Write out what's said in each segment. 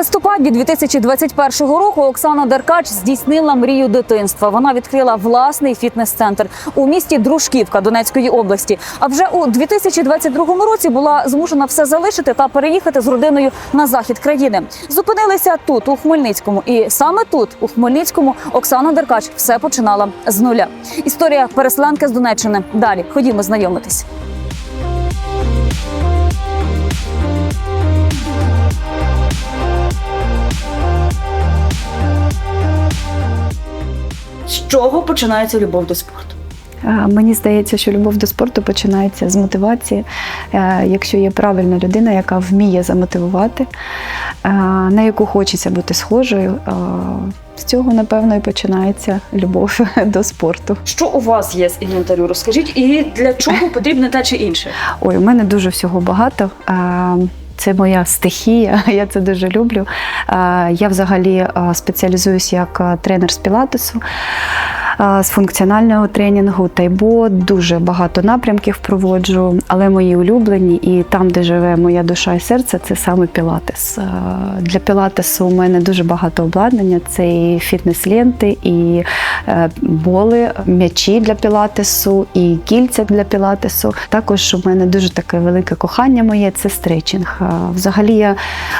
листопаді 2021 року Оксана Деркач здійснила мрію дитинства. Вона відкрила власний фітнес-центр у місті Дружківка Донецької області. А вже у 2022 році була змушена все залишити та переїхати з родиною на захід країни. Зупинилися тут, у Хмельницькому, і саме тут, у Хмельницькому, Оксана Деркач все починала з нуля. Історія переселенки з Донеччини. Далі ходімо знайомитись. З чого починається любов до спорту? Мені здається, що любов до спорту починається з мотивації. Е, Якщо є правильна людина, яка вміє замотивувати, е, на яку хочеться бути схожою, е, з цього, напевно, і починається любов до спорту. Що у вас є з інвентарю? Розкажіть, і для чого потрібне те чи інше? Ой, у мене дуже всього багато. Це моя стихія, я це дуже люблю. Я взагалі спеціалізуюся як тренер з пілатесу, з функціонального тренінгу, тайбо. Дуже багато напрямків проводжу, але мої улюблені і там, де живе моя душа і серце, це саме пілатес. Для пілатесу у мене дуже багато обладнання. Це і фітнес-ленти, і е, боли, м'ячі для пілатесу, і кільця для пілатесу. Також у мене дуже таке велике кохання моє це стречинг. Взагалі, я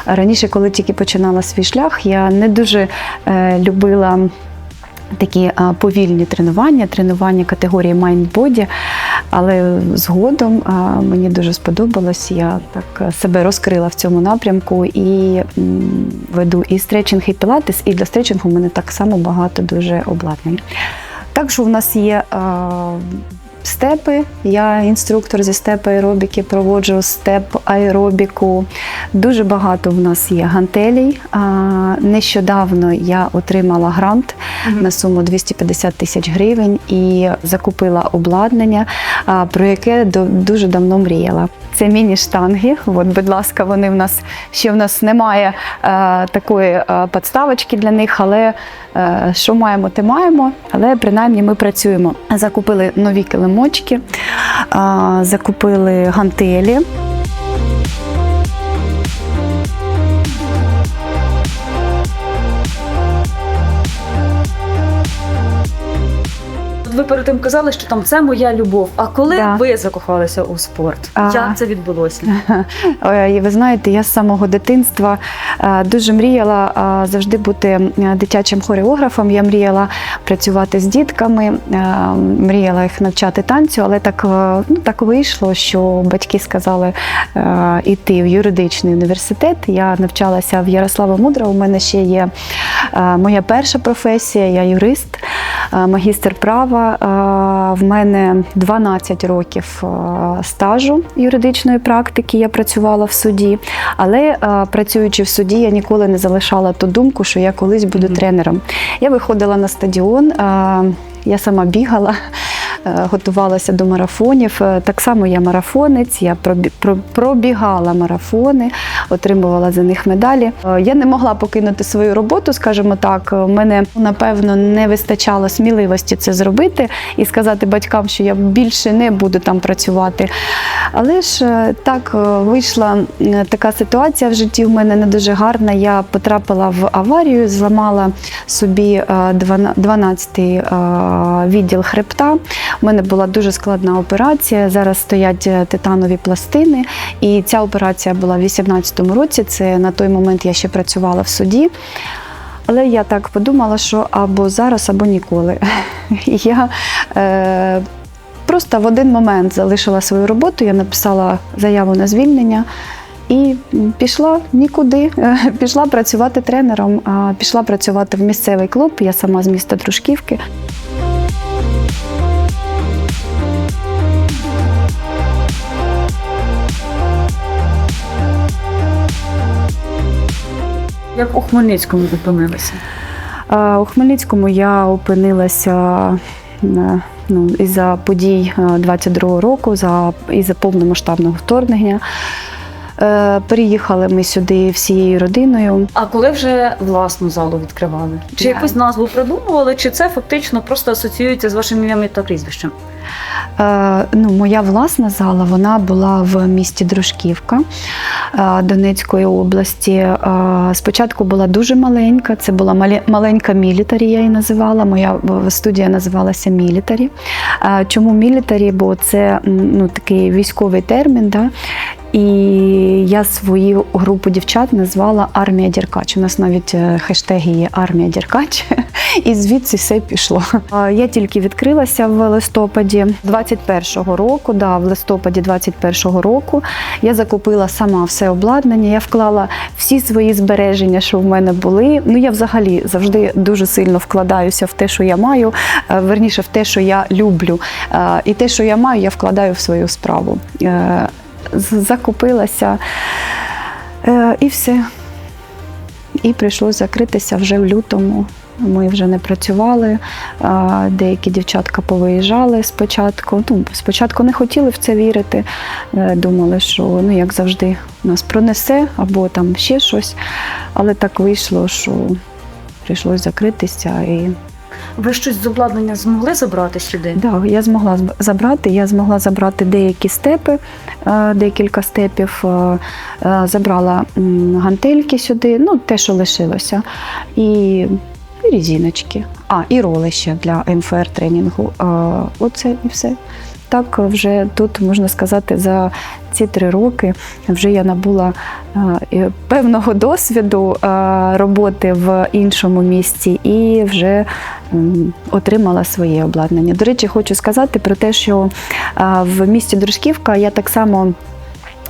раніше, коли тільки починала свій шлях, я не дуже е, любила. Такі повільні тренування, тренування категорії mind-body, але згодом мені дуже сподобалось. Я так е, себе розкрила в цьому напрямку і веду і стретчинг, і пілатес, і для стретчингу в мене так само багато дуже обладнань. Також у нас є степи. Я інструктор зі степ аеробіки, проводжу степ аеробіку. Дуже багато в нас є гантелей. Нещодавно я отримала грант на суму 250 тисяч гривень і закупила обладнання, про яке дуже давно мріяла. Це міні-штанги. От, будь ласка, вони в нас ще в нас немає е, такої е, подставочки для них, але е, що маємо, те маємо. Але принаймні ми працюємо. Закупили нові килимочки, е, закупили гантелі. Ви перед тим казали, що там це моя любов. А коли Да. ви закохалися у спорт? А. Як це відбулося? Ой, ви знаєте, я з самого дитинства е, дуже мріяла е, завжди бути е, дитячим хореографом. Я мріяла працювати з дітками, мріяла їх навчати танцю, але так, ну, так вийшло, що батьки сказали йти в юридичний університет. Я навчалася в Ярослава Мудра. У мене ще є моя перша професія, я юрист, магістр права. Е, В мене 12 років е, стажу юридичної практики. Я працювала в суді, але е, працюючи в суді, я ніколи не залишала ту думку, що я колись буду Мгм. тренером. Я виходила на стадіон. Я сама бігала, готувалася до марафонів. Так само я марафонець, я пробігала марафони, отримувала за них медалі. Е, Я не могла покинути свою роботу, скажімо так. У мене напевно не вистачало сміливості це зробити і сказати батькам, що я більше не буду там працювати. Але ж е, так е, вийшла е, така ситуація в житті. в мене не дуже гарна. Я потрапила в аварію, зламала собі е, 12-й е, відділ хребта. У мене була дуже складна операція. Зараз стоять е, титанові пластини. І ця операція була в 2018 році. Це на той момент я ще працювала в суді. Але я так подумала, що або зараз, або ніколи. Я е, просто в один момент залишила свою роботу, я написала заяву на звільнення. І пішла нікуди. Е, Пішла працювати тренером, пішла працювати в місцевий клуб. Я сама з міста Дружківки. Як у Хмельницькому зупинилися? А, У Хмельницькому я опинилася на- ну, із-за подій е, 22-го року, за, із-за повномасштабного вторгнення. Е, Переїхали ми сюди всією родиною. А коли вже власну залу відкривали? Чи Я- якусь назву придумували, чи це фактично просто асоціюється з вашим ім'ям та прізвищем? Е, Ну, моя власна зала вона була в місті Дружківка е, Донецької області. Е, Спочатку була дуже маленька, це була малі- маленька мілітарі, я її називала. Моя е, студія називалася Мілітарі. Е, Чому мілітарі? Бо це ну, такий військовий термін. Да? І я свою групу дівчат назвала Армія Діркач. У нас навіть е, хештеги є Армія Діркач, і звідси все пішло. Я тільки відкрилася в листопаді 21-го року. Да, в листопаді 21-го року я закупила сама все обладнання. Я вклала всі свої збереження, що в мене були. Ну я взагалі завжди дуже сильно вкладаюся в те, що я маю, е, верніше в те, що я люблю. Е, І те, що я маю, я вкладаю в свою справу. Е, Закупилася е, і все. І прийшлося закритися вже в лютому. Ми вже не працювали. Деякі дівчатка повиїжджали спочатку. Ну, спочатку не хотіли в це вірити. е, Думали, що ну, як завжди нас пронесе або там ще щось. Але так вийшло, що прийшлося закритися. І Ви щось з обладнання змогли забрати сюди? Да, я змогла забрати. Я змогла забрати деякі степи, е, декілька степів. е, е, Забрала гантельки сюди, ну те, що лишилося, і, різіночки. А, і роли ще для МФР тренінгу. Оце і все. Так, вже тут можна сказати, за ці три роки вже я набула е, певного досвіду е, роботи в іншому місці і вже отримала своє обладнання. До речі, хочу сказати про те, що е, в місті Дружківка я так само.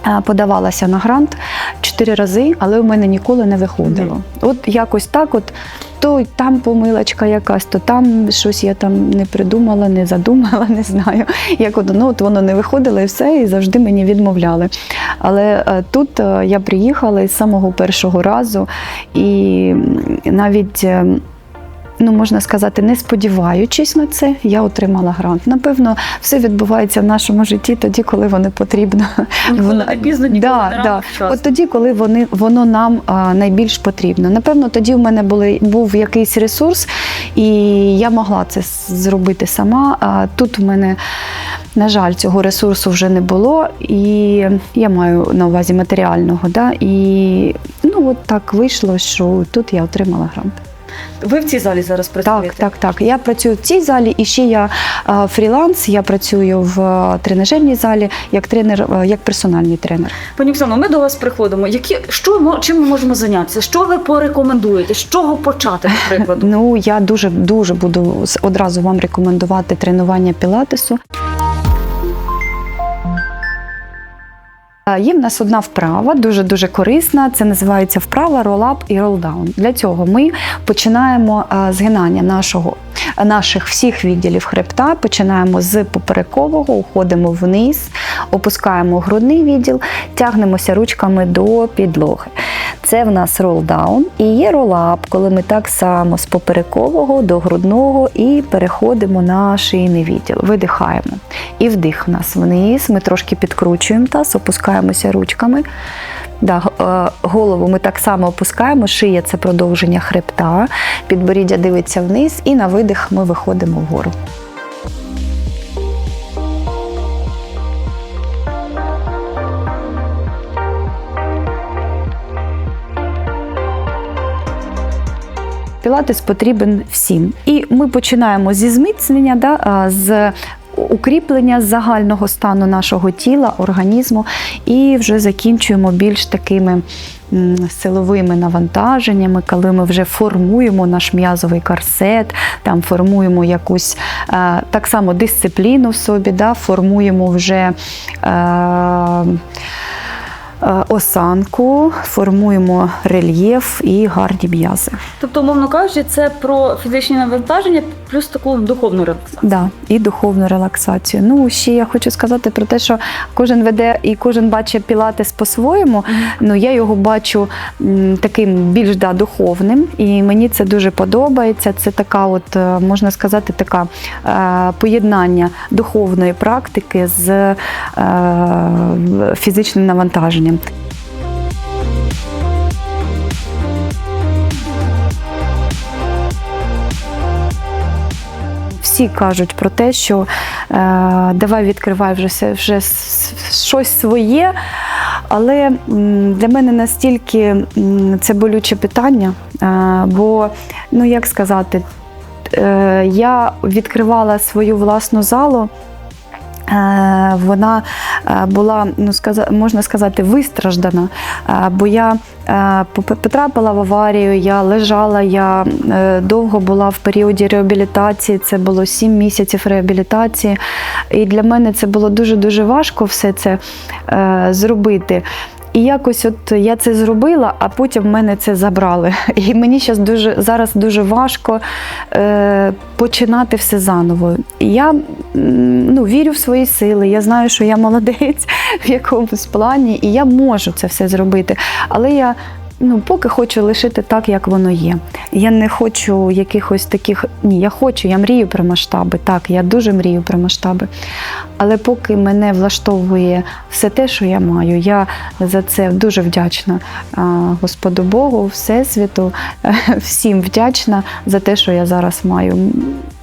Е, Подавалася на грант чотири рази, але у мене ніколи не виходило. От якось так, от то там помилочка якась, то там щось я там не придумала, не задумала, не знаю. Як от, ну, от воно не виходило і все, і завжди мені відмовляли. Але е, тут е, я приїхала із самого першого разу, і навіть. Ну, можна сказати, не сподіваючись на це, я отримала грант. Напевно, все відбувається в нашому житті тоді, коли воно потрібно. Ніколи Вона- не пізно, ніколи Да, не да. От тоді, коли вони, воно нам а, найбільш потрібно. Напевно, тоді в мене були, був якийсь ресурс, і я могла це зробити сама. А тут в мене, на жаль, цього ресурсу вже не було. І я маю на увазі матеріального. Да? І ну, от так вийшло, що тут я отримала грант. Ви в цій залі зараз працюєте? Так, так, так. Я працюю в цій залі, і ще я фріланс. Я працюю в тренажерній залі як тренер, як персональний тренер. Пані Оксано, ми до вас приходимо. Які що чим ми можемо зайнятися? Що ви порекомендуєте? З чого почати, до прикладу? Ну я дуже дуже буду одразу вам рекомендувати тренування пілатесу. Є в нас одна вправа, дуже дуже корисна. Це називається вправа ролап і ролдаун. Для цього ми починаємо згинання нашого наших всіх відділів хребта. Починаємо з поперекового, уходимо вниз, опускаємо грудний відділ, тягнемося ручками до підлоги. Це в нас ролдаун і є ролап, коли ми так само з поперекового до грудного і переходимо на шийний відділ. Видихаємо. І вдих в нас вниз. Ми трошки підкручуємо таз, опускаємося ручками. Да, е, голову ми так само опускаємо, шия це продовження хребта, підборіддя дивиться вниз, і на видих ми виходимо вгору. Пілатес потрібен всім. І ми починаємо зі зміцнення, да, з укріплення загального стану нашого тіла, організму, і вже закінчуємо більш такими силовими навантаженнями, коли ми вже формуємо наш м'язовий корсет, там формуємо якусь е, так само дисципліну в собі, да, формуємо вже. Е, Осанку, формуємо рельєф і гарні м'язи. Тобто, умовно кажучи, це про фізичні навантаження плюс таку духовну релаксацію. Да, і духовну релаксацію. Ну, ще я хочу сказати про те, що кожен веде і кожен бачить пілатес по-своєму. Ну, я його бачу таким більш да, духовним, і мені це дуже подобається. Це така, от е, можна сказати, така е, поєднання духовної практики з е, фізичним навантаженням. Україні. Всі кажуть про те, що е, давай відкривай вже вже щось своє. Але для мене настільки це болюче питання, е, бо, ну як сказати, е, я відкривала свою власну залу. Е, Вона е, була, ну можна сказати, вистраждана, е, бо я потрапила в аварію, я лежала, я довго була в періоді реабілітації. Це було 7 місяців реабілітації. І для мене це було дуже-дуже важко все це зробити. І якось от я це зробила, а потім мене це забрали. І мені зараз дуже зараз дуже важко е, починати все заново. Я ну, вірю в свої сили. Я знаю, що я молодець в якомусь плані, і я можу це все зробити. Але я ну, поки хочу лишити так, як воно є. Я не хочу якихось таких. Ні, я хочу, я мрію про масштаби. Так, я дуже мрію про масштаби. Але поки мене влаштовує все те, що я маю, я за це дуже вдячна Господу Богу, Всесвіту, всім вдячна за те, що я зараз маю.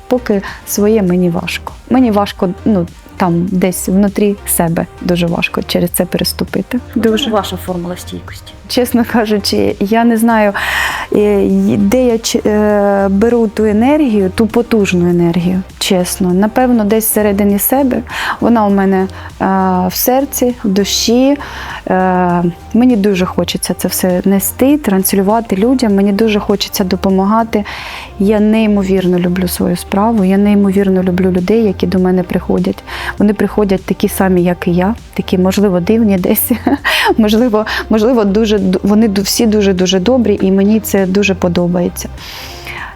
Поки своє мені важко. Мені важко, ну там десь внутрі себе дуже важко через це переступити. Дуже ваша формула стійкості. Чесно кажучи, я не знаю, е, де я е, беру ту енергію, ту потужну енергію. Чесно, напевно, десь всередині себе. Вона у мене е, в серці, в душі. Мені дуже хочеться це все нести, транслювати людям. Мені дуже хочеться допомагати. Я неймовірно люблю свою справу. Я неймовірно люблю людей, які до мене приходять. Вони приходять такі самі, як і я, такі, можливо, дивні десь. можливо, можливо, дуже д- вони всі дуже дуже добрі, і мені це дуже подобається.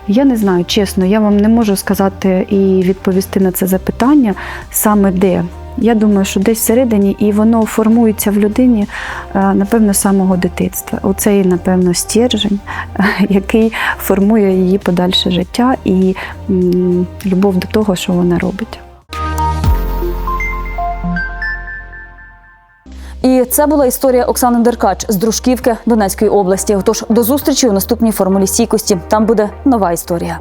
Я не знаю, чесно, я вам не можу сказати і відповісти на це запитання саме де. Я думаю, що десь всередині, і воно формується в людині, е, напевно, самого дитинства. Оцей, напевно, стержень, який формує її подальше життя і любов до того, що вона робить. І це була історія Оксани Деркач з Дружківки Донецької області. Отож, до зустрічі у наступній формулі стійкості. Там буде нова історія.